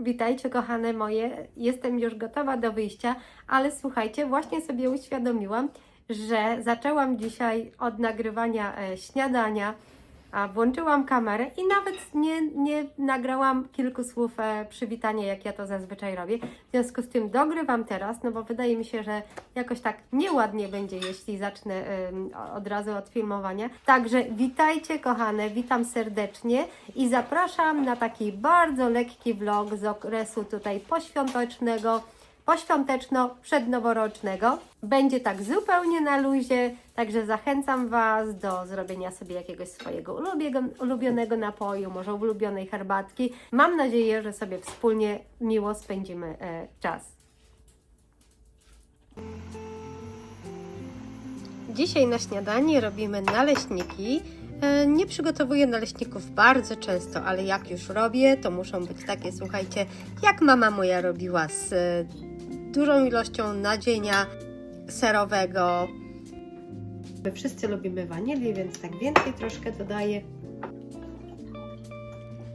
Witajcie kochane moje, jestem już gotowa do wyjścia, ale słuchajcie, właśnie sobie uświadomiłam, że zaczęłam dzisiaj od nagrywania e, śniadania, włączyłam kamerę i nawet nie, nie nagrałam kilku słów e, przywitania, jak ja to zazwyczaj robię. W związku z tym dogrywam teraz, no bo wydaje mi się, że jakoś tak nieładnie będzie, jeśli zacznę od razu od filmowania. Także witajcie kochane, witam serdecznie i zapraszam na taki bardzo lekki vlog z okresu tutaj poświątecznego, poświąteczno-przednoworocznego. Będzie tak zupełnie na luzie, także zachęcam Was do zrobienia sobie jakiegoś swojego ulubionego, napoju, może ulubionej herbatki. Mam nadzieję, że sobie wspólnie miło spędzimy e, czas. Dzisiaj na śniadanie robimy naleśniki. E, Nie przygotowuję naleśników bardzo często, ale jak już robię, to muszą być takie, słuchajcie, jak mama moja robiła z dużą ilością nadzienia serowego. My wszyscy lubimy wanilię, więc tak więcej troszkę dodaję.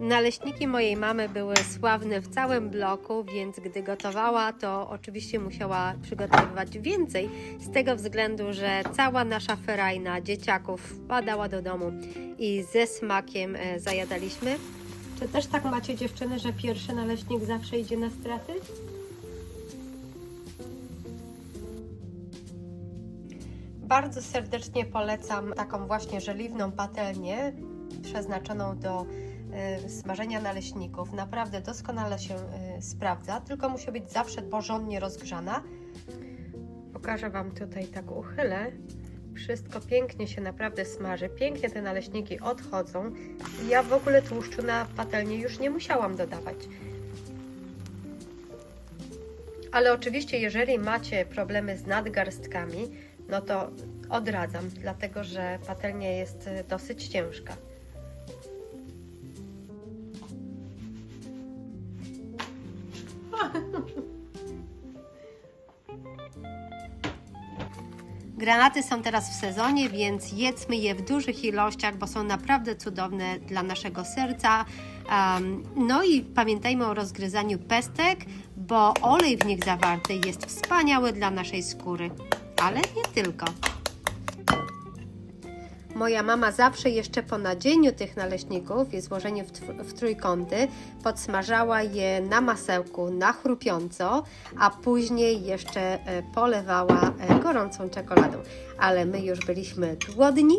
Naleśniki mojej mamy były sławne w całym bloku, więc gdy gotowała, to oczywiście musiała przygotowywać więcej, z tego względu, że cała nasza ferajna dzieciaków wpadała do domu i ze smakiem e, zajadaliśmy. Czy też tak macie dziewczyny, że pierwszy naleśnik zawsze idzie na straty? Bardzo serdecznie polecam taką właśnie żeliwną patelnię przeznaczoną do y, smażenia naleśników. Naprawdę doskonale się y, sprawdza, tylko musi być zawsze porządnie rozgrzana. Pokażę Wam tutaj, tak uchylę. Wszystko pięknie się naprawdę smaży, pięknie te naleśniki odchodzą. Ja w ogóle tłuszczu na patelnię już nie musiałam dodawać. Ale oczywiście, jeżeli macie problemy z nadgarstkami, no to odradzam, dlatego że patelnia jest y, dosyć ciężka. Granaty są teraz w sezonie, więc jedzmy je w dużych ilościach, bo są naprawdę cudowne dla naszego serca. Um, no i pamiętajmy o rozgryzaniu pestek, bo olej w nich zawarty jest wspaniały dla naszej skóry, ale nie tylko. Moja mama zawsze jeszcze po nadzieniu tych naleśników i złożeniu w, w trójkąty podsmażała je na masełku na chrupiąco, a później jeszcze e, polewała e, gorącą czekoladą. Ale my już byliśmy głodni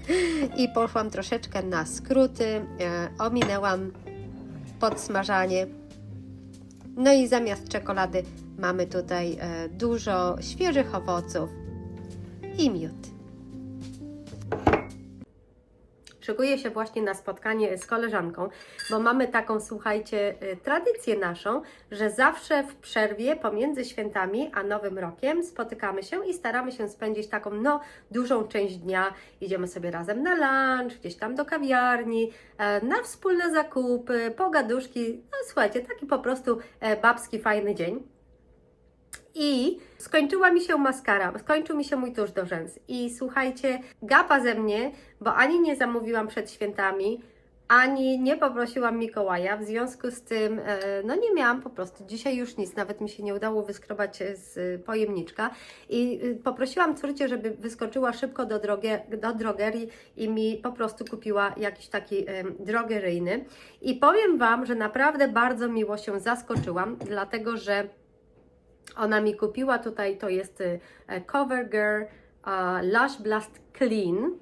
i poszłam troszeczkę na skróty, e, ominęłam podsmażanie. No i zamiast czekolady mamy tutaj e, dużo świeżych owoców i miód. Szykuję się właśnie na spotkanie z koleżanką, bo mamy taką, słuchajcie, y, tradycję naszą, że zawsze w przerwie pomiędzy świętami a Nowym Rokiem spotykamy się i staramy się spędzić taką, no, dużą część dnia. Idziemy sobie razem na lunch, gdzieś tam do kawiarni, e, na wspólne zakupy, pogaduszki. No słuchajcie, taki po prostu e, babski, fajny dzień. I skończyła mi się maskara, skończył mi się mój tusz do rzęs. I słuchajcie, gapa ze mnie, bo ani nie zamówiłam przed świętami, ani nie poprosiłam Mikołaja, w związku z tym, e, no nie miałam po prostu dzisiaj już nic, nawet mi się nie udało wyskrobać z e, pojemniczka. I e, poprosiłam córcie, żeby wyskoczyła szybko do, drogie, do drogerii i mi po prostu kupiła jakiś taki drogeryjny. I powiem Wam, że naprawdę bardzo miło się zaskoczyłam, dlatego że ona mi kupiła tutaj, to jest y, CoverGirl uh, Lash Blast Clean,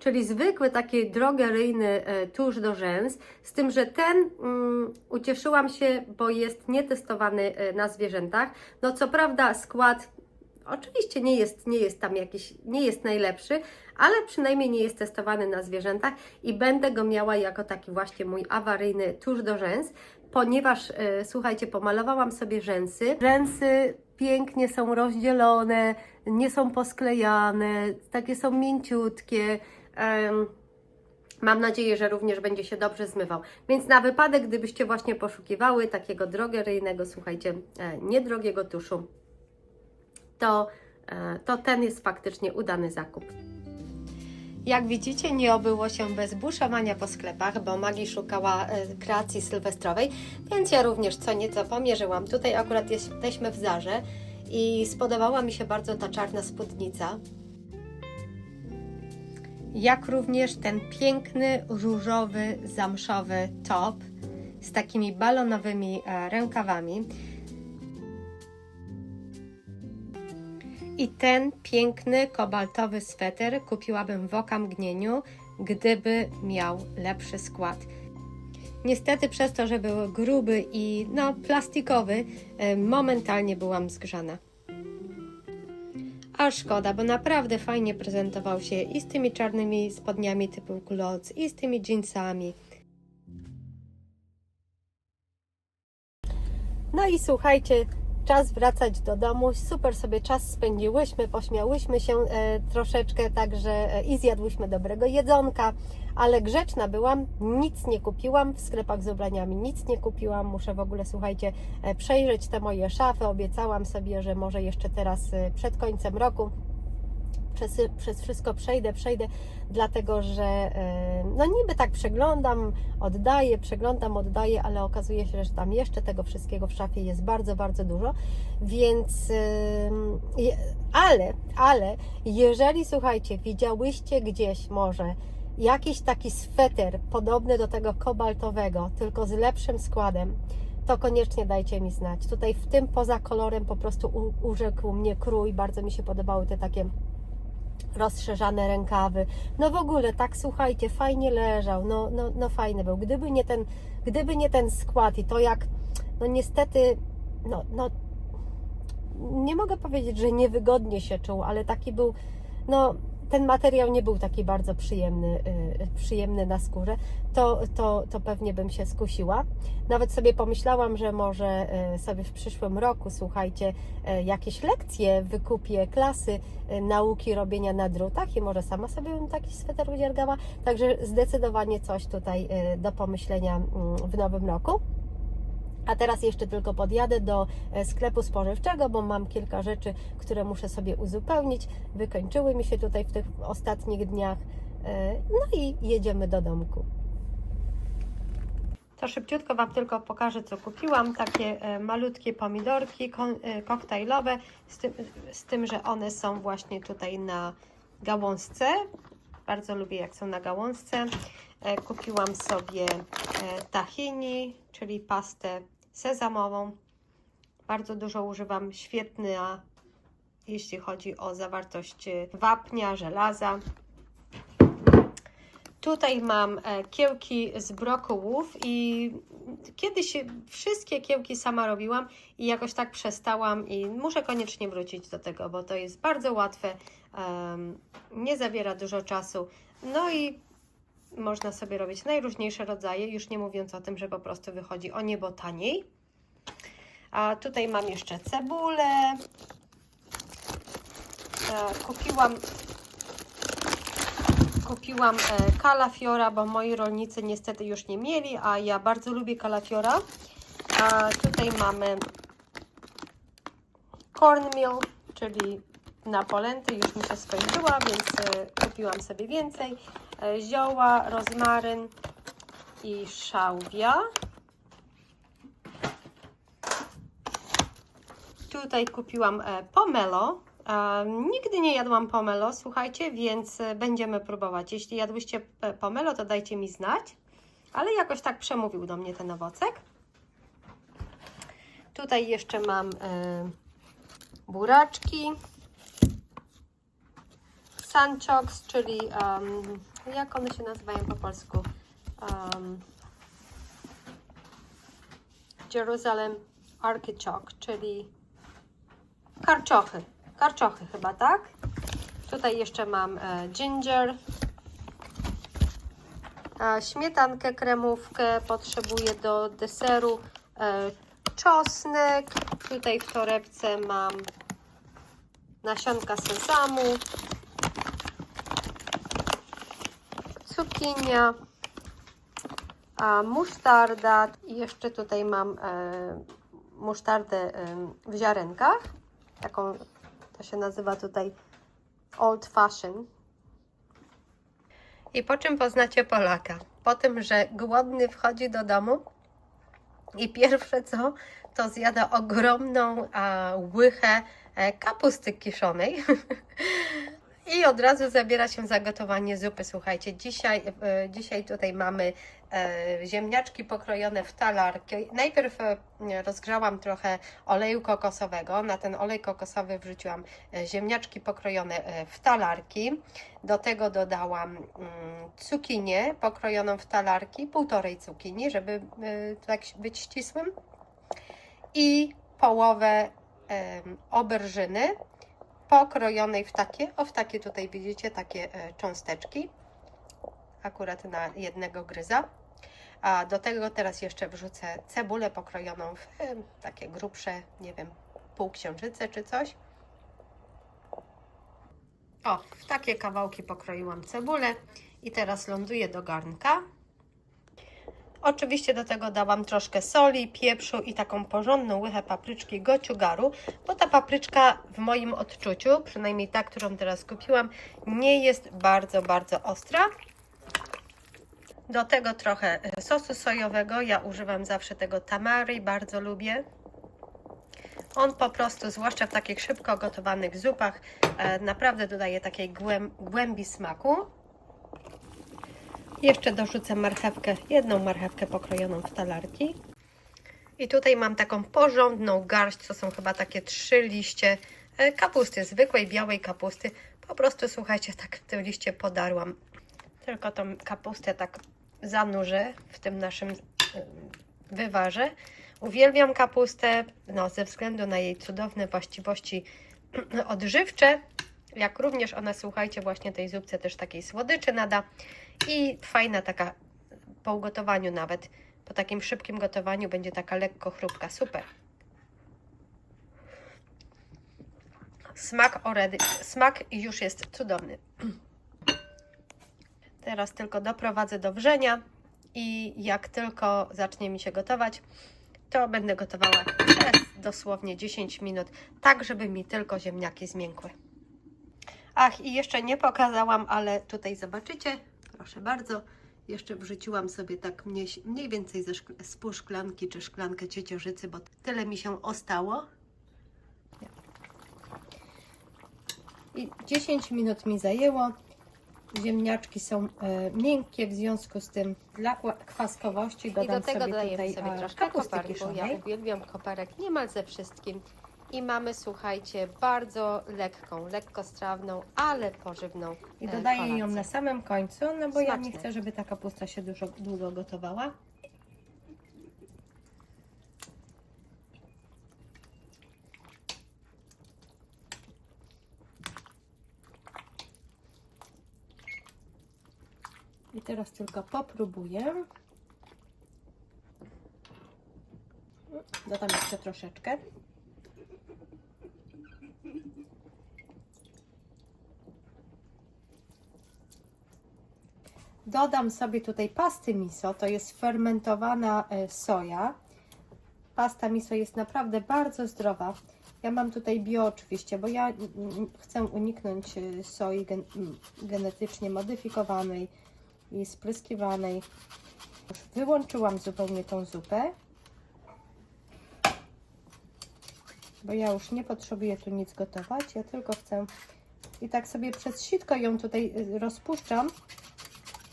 czyli zwykły taki drogeryjny e, tusz do rzęs, z tym, że ten mm, ucieszyłam się, bo jest nietestowany e, na zwierzętach. No co prawda skład oczywiście nie jest, nie jest tam jakiś, nie jest najlepszy, ale przynajmniej nie jest testowany na zwierzętach i będę go miała jako taki właśnie mój awaryjny tusz do rzęs, ponieważ e, słuchajcie, pomalowałam sobie rzęsy. Rzęsy pięknie są rozdzielone, nie są posklejane, takie są mięciutkie. Mam nadzieję, że również będzie się dobrze zmywał. Więc na wypadek, gdybyście właśnie poszukiwały takiego drogeryjnego, słuchajcie, e, niedrogiego tuszu, to, e, to ten jest faktycznie udany zakup. Jak widzicie, nie obyło się bez buszowania po sklepach, bo Magii szukała e, kreacji sylwestrowej, więc ja również co nieco pomierzyłam. Tutaj akurat jesteśmy w Zarze i spodobała mi się bardzo ta czarna spódnica. Jak również ten piękny, różowy, zamszowy top z takimi balonowymi e, rękawami. I ten piękny, kobaltowy sweter kupiłabym w okamgnieniu, gdyby miał lepszy skład. Niestety przez to, że był gruby i no, plastikowy, e, momentalnie byłam zgrzana. A szkoda, bo naprawdę fajnie prezentował się i z tymi czarnymi spodniami typu gloc, i z tymi jeansami. No i słuchajcie, czas wracać do domu. Super sobie czas spędziłyśmy, pośmiałyśmy się e, troszeczkę, także e, i zjadłyśmy dobrego jedzonka, ale grzeczna byłam, nic nie kupiłam w sklepach z ubraniami, nic nie kupiłam. Muszę w ogóle, słuchajcie, e, przejrzeć te moje szafy. Obiecałam sobie, że może jeszcze teraz e, przed końcem roku przez, przez wszystko przejdę, przejdę, dlatego że e, no niby tak przeglądam, oddaję, przeglądam, oddaję, ale okazuje się, że tam jeszcze tego wszystkiego w szafie jest bardzo, bardzo dużo, więc ale, ale jeżeli słuchajcie, widziałyście gdzieś może jakiś taki sweter podobny do tego kobaltowego, tylko z lepszym składem, to koniecznie dajcie mi znać. Tutaj w tym poza kolorem po prostu urzekł mnie krój, bardzo mi się podobały te takie rozszerzane rękawy. No w ogóle tak słuchajcie, fajnie leżał, no, no, no fajny był. Gdyby nie ten, gdyby nie ten skład i to jak, no niestety, no, no nie mogę powiedzieć, że niewygodnie się czuł, ale taki był, no ten materiał nie był taki bardzo przyjemny, yy, przyjemny na skórze, to, to, to pewnie bym się skusiła. Nawet sobie pomyślałam, że może yy, sobie w przyszłym roku, słuchajcie, yy, jakieś lekcje wykupię, klasy nauki robienia na drutach i może sama sobie bym taki sweter udziergała. Także zdecydowanie coś tutaj do pomyślenia yy, w nowym roku. A teraz jeszcze tylko podjadę do e, sklepu spożywczego, bo mam kilka rzeczy, które muszę sobie uzupełnić. Wykończyły mi się tutaj w tych ostatnich dniach. E, No i jedziemy do domku. To szybciutko Wam tylko pokażę, co kupiłam. Takie e, malutkie pomidorki koktajlowe, z tym, z tym, że one są właśnie tutaj na gałązce. Bardzo lubię, jak są na gałązce. E, Kupiłam sobie e, tahini, czyli pastę sezamową. Bardzo dużo używam, świetna, jeśli chodzi o zawartość e, wapnia, żelaza. Tutaj mam kiełki z brokułów i kiedyś wszystkie kiełki sama robiłam i jakoś tak przestałam i muszę koniecznie wrócić do tego, bo to jest bardzo łatwe, nie zabiera dużo czasu. No i można sobie robić najróżniejsze rodzaje, już nie mówiąc o tym, że po prostu wychodzi o niebo taniej. A tutaj mam jeszcze cebulę. E, Kupiłam kupiłam e, kalafiora, bo moi rolnicy niestety już nie mieli, a ja bardzo lubię kalafiora. A tutaj mamy cornmeal, czyli na polenty, już mi się skończyła, więc e, kupiłam sobie więcej. E, Zioła, rozmaryn i szałwia. Tutaj kupiłam e, pomelo. Nigdy nie jadłam pomelo, słuchajcie, więc będziemy próbować. Jeśli jadłyście pomelo, to dajcie mi znać. Ale jakoś tak przemówił do mnie ten owocek. Tutaj jeszcze mam buraczki. Sanchoks, czyli em, jak one się nazywają po polsku? Um, Jerusalem czyli karczochy. Karczochy chyba, tak? Tutaj jeszcze mam e, ginger, e, śmietankę, kremówkę, potrzebuję do deseru e, czosnek. Tutaj w torebce mam nasionka sezamu, cukinia, a musztarda jeszcze tutaj mam e, musztardę e, w ziarenkach. Taką to się nazywa tutaj old fashion. I po czym poznacie Polaka? Po tym, że głodny wchodzi do domu i pierwsze co, to zjada ogromną a, łychę e, kapusty kiszonej. I od razu zabiera się za gotowanie zupy. Słuchajcie, dzisiaj, e, dzisiaj tutaj mamy e, ziemniaczki pokrojone w talarki. Najpierw e, rozgrzałam trochę oleju kokosowego. Na ten olej kokosowy wrzuciłam ziemniaczki pokrojone w talarki. Do tego dodałam mm, cukinię pokrojoną w talarki, półtorej cukinii, żeby tak być ścisłym. I połowę oberżyny pokrojonej w takie, o w takie tutaj widzicie, takie e, cząsteczki, akurat na jednego gryza. A do tego teraz jeszcze wrzucę cebulę pokrojoną w e, takie grubsze, nie wiem, półksiężyce czy coś. O, w takie kawałki pokroiłam cebulę i teraz ląduję do garnka. Oczywiście do tego dałam troszkę soli, pieprzu i taką porządną łychę papryczki gociugaru, bo ta papryczka w moim odczuciu, przynajmniej ta, którą teraz kupiłam, nie jest bardzo, bardzo ostra. Do tego trochę e, sosu sojowego, ja używam zawsze tego tamari, bardzo lubię. On po prostu, zwłaszcza w takich szybko gotowanych zupach, e, naprawdę dodaje takiej głęb głębi smaku. Jeszcze dorzucę marchewkę, jedną marchewkę pokrojoną w talarki. I tutaj mam taką porządną garść, to są chyba takie trzy liście e, kapusty, zwykłej białej kapusty. Po prostu słuchajcie, tak te liście podarłam. Tylko tą kapustę tak zanurzę w tym naszym e, wywarze. Uwielbiam kapustę, no, ze względu na jej cudowne właściwości odżywcze, jak również ona, słuchajcie, właśnie tej zupce też takiej słodyczy nada i fajna taka po ugotowaniu nawet, po takim szybkim gotowaniu będzie taka lekko chrupka, super. Smak already, smak już jest cudowny. Teraz tylko doprowadzę do wrzenia i jak tylko zacznie mi się gotować, to będę gotowała przez dosłownie 10 minut, tak żeby mi tylko ziemniaki zmiękły. Ach, i jeszcze nie pokazałam, ale tutaj zobaczycie, proszę bardzo, jeszcze wrzuciłam sobie tak mniej, mniej więcej ze szkl- z pół szklanki czy szklankę cieciorzycy, bo tyle mi się ostało. I 10 minut mi zajęło. Ziemniaczki są e, miękkie, w związku z tym dla kwaskowości dodam I do tego sobie dodajemy tutaj sobie e, troszkę koperku. Ja uwielbiam koperek niemal ze wszystkim. I mamy, słuchajcie, bardzo lekką, lekkostrawną, ale pożywną I e, dodaję ją kolację. na samym końcu, no bo ja nie Smaczne. chcę, żeby ta kapusta się dużo, długo gotowała. I teraz tylko popróbuję. Dodam jeszcze troszeczkę. Dodam sobie tutaj pasty miso, to jest fermentowana e, soja. Pasta miso jest naprawdę bardzo zdrowa. Ja mam tutaj bio oczywiście, bo ja chcę uniknąć e, soi gen genetycznie modyfikowanej i spryskiwanej. Wyłączyłam zupełnie tą zupę, bo ja już nie potrzebuję tu nic gotować. Ja tylko chcę i tak sobie przez sitko ją tutaj y, rozpuszczam,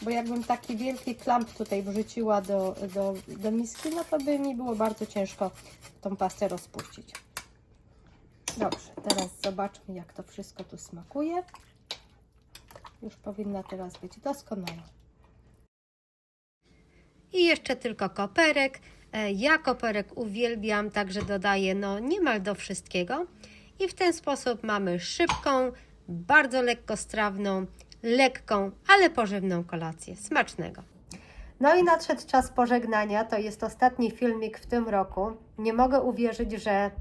bo jakbym taki wielki klamp tutaj wrzuciła do, do, do miski, no to by mi było bardzo ciężko tą pastę rozpuścić. Dobrze, teraz zobaczmy jak to wszystko tu smakuje. Już powinna teraz być doskonała. I jeszcze tylko koperek. E, Ja koperek uwielbiam, także dodaję no niemal do wszystkiego. I w ten sposób mamy szybką, bardzo lekkostrawną, lekką, ale pożywną kolację. Smacznego. No i nadszedł czas pożegnania. To jest ostatni filmik w tym roku. Nie mogę uwierzyć, że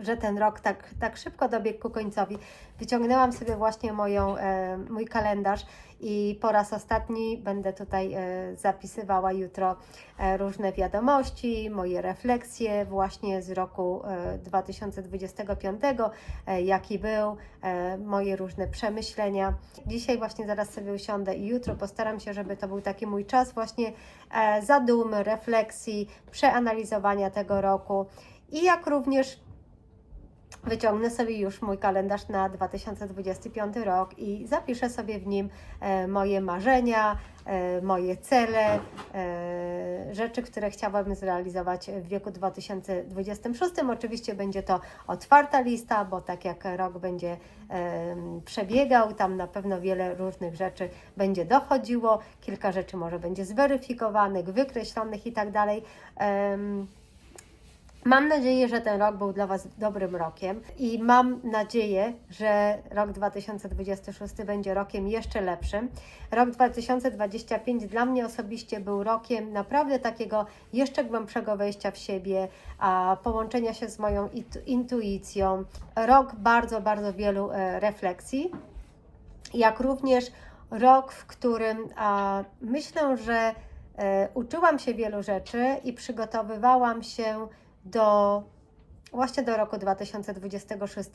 że ten rok tak, tak szybko dobiegł ku końcowi. Wyciągnęłam sobie właśnie moją, e, mój kalendarz i po raz ostatni będę tutaj e, zapisywała jutro e, różne wiadomości, moje refleksje właśnie z roku e, 2025, e, jaki był, moje różne przemyślenia. Dzisiaj właśnie zaraz sobie usiądę i jutro postaram się, żeby to był taki mój czas właśnie zadumy, refleksji, przeanalizowania tego roku i jak również wyciągnę sobie już mój kalendarz na 2025 rok i zapiszę sobie w nim e, moje marzenia, e, moje cele, e, rzeczy, które chciałabym zrealizować w wieku 2026. Oczywiście będzie to otwarta lista, bo tak jak rok będzie przebiegał, tam na pewno wiele różnych rzeczy będzie dochodziło, kilka rzeczy może będzie zweryfikowanych, wykreślonych i tak dalej. Mam nadzieję, że ten rok był dla Was dobrym rokiem i mam nadzieję, że rok 2026 będzie rokiem jeszcze lepszym. Rok 2025 dla mnie osobiście był rokiem naprawdę takiego jeszcze głębszego wejścia w siebie, a połączenia się z moją intu- intuicją. Rok bardzo, bardzo wielu e, refleksji, jak również rok, w którym a, myślę, że e, uczyłam się wielu rzeczy i przygotowywałam się do właśnie do roku 2026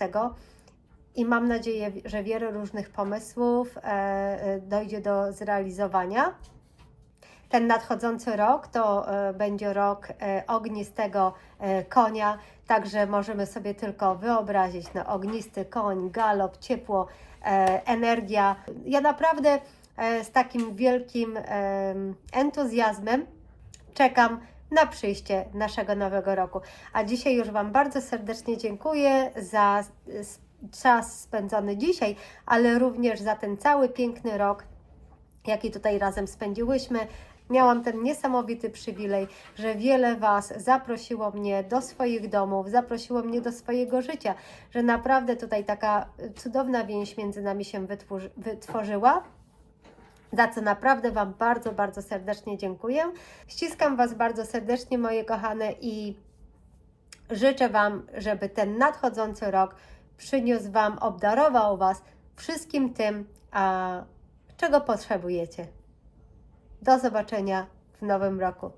i mam nadzieję, że wiele różnych pomysłów e, e, dojdzie do zrealizowania. Ten nadchodzący rok to e, będzie rok ognistego konia, także możemy sobie tylko wyobrazić no, ognisty koń, galop, ciepło, energia. Ja naprawdę z takim wielkim em, entuzjazmem czekam na przyjście naszego nowego roku. A dzisiaj już Wam bardzo serdecznie dziękuję za czas spędzony dzisiaj, ale również za ten cały piękny rok, jaki tutaj razem spędziłyśmy. Miałam ten niesamowity przywilej, że wiele Was zaprosiło mnie do swoich domów, zaprosiło mnie do swojego życia, że naprawdę tutaj taka cudowna więź między nami się wytwórzy- wytworzyła za co naprawdę Wam bardzo, bardzo serdecznie dziękuję. Ściskam Was bardzo serdecznie, moje kochane, i życzę Wam, żeby ten nadchodzący rok przyniósł Wam, obdarował Was wszystkim tym, a, czego potrzebujecie. Do zobaczenia w nowym roku.